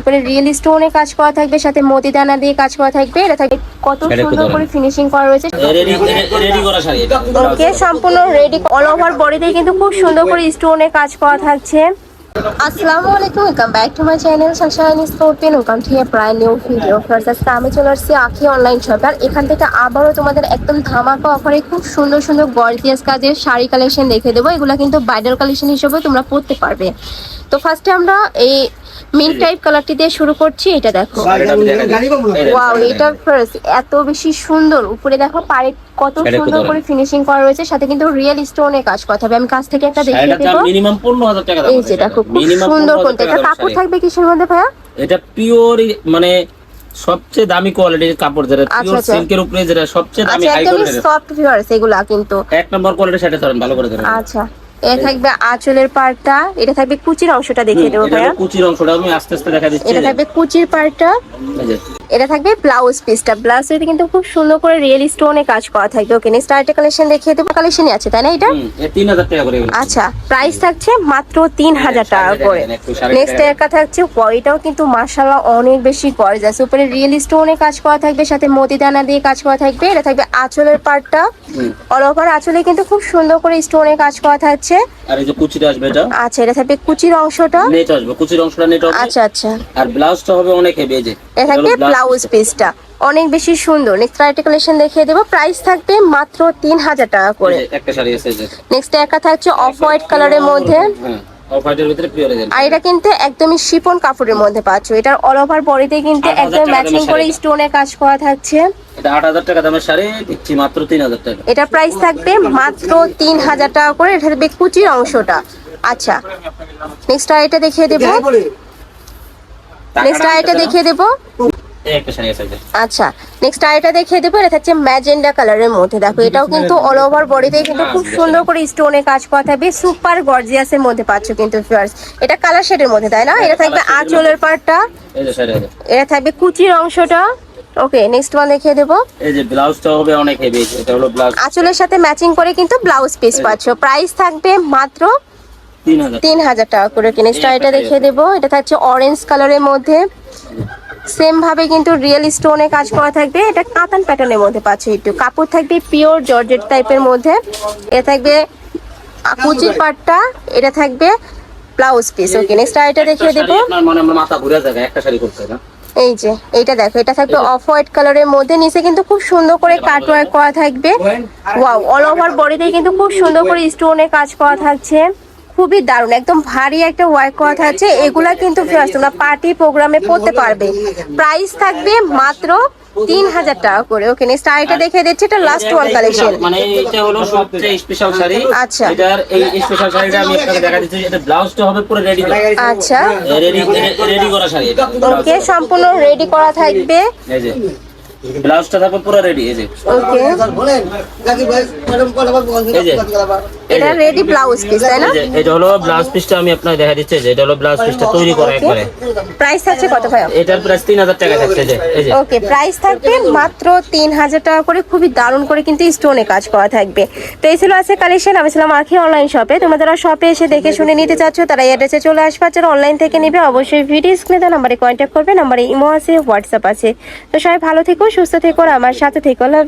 উপরে রিয়েল স্টোনে কাজ করা থাকবে সাথে মতিদানা দিয়ে কাজ করা থাকবে। এটা থাকবে কত সুন্দর করে। ফিনিশিং করা রয়েছে। ওকে সম্পূর্ণ রেডি অল ওভার বডিতে কিন্তু খুব সুন্দর করে স্টোনে কাজ করা থাকছে। আসসালামু আলাইকুম welcome back to my channel sunshine sport pen welcome to a প্রায় নিউ ভিডিও ফার্স্ট আজকে আমি চলে আসছি আখি অনলাইন শপ আর এখান থেকে আবারও তোমাদের একদম ধামাকা অফারে খুব সুন্দর সুন্দর গর্জিয়াস কাজের শাড়ি কালেকশন দেখে দেবো। এগুলো কিন্তু ব্রাইডাল কালেকশন হিসেবে তোমরা পড়তে পারবে। তো ফার্স্টে আমরা এই মিল্ক টাইপ কালারটি দিয়ে শুরু করছি এটা দেখো। ওয়াও এটা ফার্স্ট এত বেশি সুন্দর। উপরে দেখো পাড়ে কত সুন্দর করে ফিনিশিং করা রয়েছে সাথে কিন্তু রিয়েল স্টোনে কাজ করা হবে আমি কাছ থেকে একটা দেখিয়ে শাড়িটার দেবো। মিনিমাম পনেরো হাজার টাকা দাম এই যে দেখো খুব সুন্দর 15,000 কোনটা এটা কাপড় থাকবে কিসের মধ্যে ভাইয়া? এটা পিওর মানে সবচেয়ে দামি কোয়ালিটির কাপড় যেটা আচ্ছা, পিওর আচ্ছা। সিল্কের উপরে যেটা সবচেয়ে দামি আচ্ছা হাই কোয়ালিটির সফট এগুলা কিন্তু। এক নম্বর কোয়ালিটি সেটা ধরেন ভালো করে ধরেন। আচ্ছা। এটা থাকবে আঁচলের পাড়টা এটা থাকবে কুচির অংশটা দেখিয়ে দেবো ভাইয়া। কুচির অংশটা আমি আস্তে আস্তে দেখা দিচ্ছি। এটা থাকবে কুচির যে, এটা থাকবে ব্লাউজ পিসটা ব্লাউজের কিন্তু খুব সুন্দর করে রিয়েল স্টোনে কাজ করা থাকবে ওকে নেক্সট আরেকটা কালেকশন দেখিয়ে দেবো। কালেকশনই আছে তাই না এটা? এ তিন হাজার টাকা করে আচ্ছা প্রাইস থাকছে মাত্র তিন হাজার টাকা করে। নেক্সট দেখেন। এর থাকছে এটাও কিন্তু মার্শাল্লাহ অনেক বেশি গর্জাস উপরে রিয়েল স্টোনে কাজ করা থাকবে সাথে মতিদানা দিয়ে কাজ করা থাকবে। এটা থাকবে আঁচলের পার্টটা। অল ওভার আঁচলে কিন্তু খুব সুন্দর করে স্টোনে কাজ করা থাকছে। আর এই যে কুচিটা আসবে এটা? আচ্ছা এটা থাকবে কুচির অংশটা। নেট আসবে কুচির অংশটা নেট আচ্ছা আচ্ছা। আর ব্লাউজটা হবে অনেক হেভি এই যে। এটা থাকবে ব্লাউজ। পিসটা অনেক বেশি সুন্দর। নেক্সট আরেকটা কালেকশন দেখিয়ে দেবো। প্রাইস থাকবে মাত্র তিন হাজার টাকা করে। নেক্সট একা থাকছে অফ হোয়াইট কালারের মধ্যে। হ্যাঁ অফ হোয়াইটের ভিতরে পিওর এই যে আর এটা কিন্তু একদমই শিপন কাপড়ের মধ্যে পাচ্ছ। এটার অল ওভার বডিতে কিন্তু একদম টাকা ম্যাচিং করে স্টোনে কাজ করা থাকছে। এটা আট হাজার টাকা দামের শাড়ি। দিচ্ছি মাত্র টাকা। এটা প্রাইস থাকবে মাত্র তিন হাজার টাকা করে। এটা থাকবে কুচির অংশটা। আচ্ছা। নেক্সট আর এটা দেখিয়ে দেবো। নেক্সট আর এটা দেখিয়ে দেবো। আচ্ছা নেক্সট আর এটা দেখিয়ে দেবো এটা থাকছে ম্যাজেন্ডা কালারের মধ্যে। দেখো এটাও কিন্তু অল ওভার বডিতে কিন্তু খুব সুন্দর করে স্টোনে কাজ করা থাকবে সুপার গর্জিয়াসের মধ্যে পাচ্ছ কিন্তু ফিয়ার্স এটা কালার শেডের মধ্যে তাই না? এটা থাকবে আঁচলের পার্টটা এটা থাকবে কুচির অংশটা। ওকে নেক্সট ওয়ান দেখিয়ে দেবো। এই যে ব্লাউজটা হবে অনেক হেভি এটা হলো ব্লাউজ। আঁচলের সাথে ম্যাচিং করে কিন্তু ব্লাউজ পিস পাচ্ছ। প্রাইস থাকবে মাত্র তিন হাজার। তিন হাজার টাকা করে। নেক্সট এটা দেখিয়ে দেবো। এটা থাকছে অরেঞ্জ কালারের মধ্যে। সেম ভাবে কিন্তু রিয়েল স্টোনে কাজ করা থাকবে। এটা কাতান প্যাটার্নের মধ্যে পাচ্ছ একটু। কাপড় থাকবে পিওর জর্জেট টাইপের মধ্যে। এটা থাকবে কুচির পাটটা এটা থাকবে ব্লাউজ পিস ওকে নেক্সট এটা দেখিয়ে দেবো। মাথা ঘুরে যাবে একটা শাড়ি করতে না? এই যে এইটা দেখো এটা থাকবে অফ হোয়াইট কালারের মধ্যে। নিচে কিন্তু খুব সুন্দর করে কাট ওয়ার্ক করা থাকবে। ওয়াও অল ওভার বডিতে কিন্তু খুব সুন্দর করে স্টোনে কাজ করা থাকছে। খুবই দারুণ একদম ভারী একটা ওয়ার্ক করা থাকছে। এগুলা কিন্তু তোমরা পার্টি প্রোগ্রামে পড়তে পারবে। প্রাইস থাকবে মাত্র তিন হাজার টাকা করে। ওকে নেক্সট আরেকটা দেখে দিচ্ছি এটা লাস্ট ওয়ান কালেকশন মানে এটা হলো সবচেয়ে স্পেশাল শাড়ি। আচ্ছা। এটার এই স্পেশাল শাড়িটা আমি আপনাকে দেখা দিচ্ছি এটা ব্লাউজটা হবে পুরো রেডি আচ্ছা। রেডি রেডি করা শাড়ি এটা। ওকে সম্পূর্ণ রেডি করা থাকবে। এই যে। ব্লাউজটা থাকবে পুরো রেডি এই যে। ওকে। বলেন। এই যে। এটা রেডি ব্লাউজ পিস তাই না? এটা হলো ব্লাউজ পিসটা আমি আপনাকে দেখা দিচ্ছি যে এটা হলো ব্লাউজ পিসটা তৈরি করা একবারে। প্রাইস থাকছে কত ভাই? এটার প্রাইস তিন হাজার টাকা থাকছে যে এই যে। ওকে প্রাইস থাকবে মাত্র তিন হাজার টাকা করে খুবই দারুণ করে কিন্তু স্টোনে কাজ করা থাকবে। তো এই ছিল আছে কালেকশন আমি ছিলাম আখি অনলাইন শপে তোমরা যারা শপে এসে দেখে শুনে নিতে চাচ্ছ তারা অ্যাড্রেসে চলে আসবে। যারা অনলাইন থেকে নেবে অবশ্যই ভিডিও স্ক্রিনে দেওয়া নাম্বারে কন্ট্যাক্ট করবে নাম্বারে ইমো আছে হোয়াটসঅ্যাপ আছে। তো সবাই ভালো থেকো সুস্থ থেকো আমার সাথে থেকো লাভ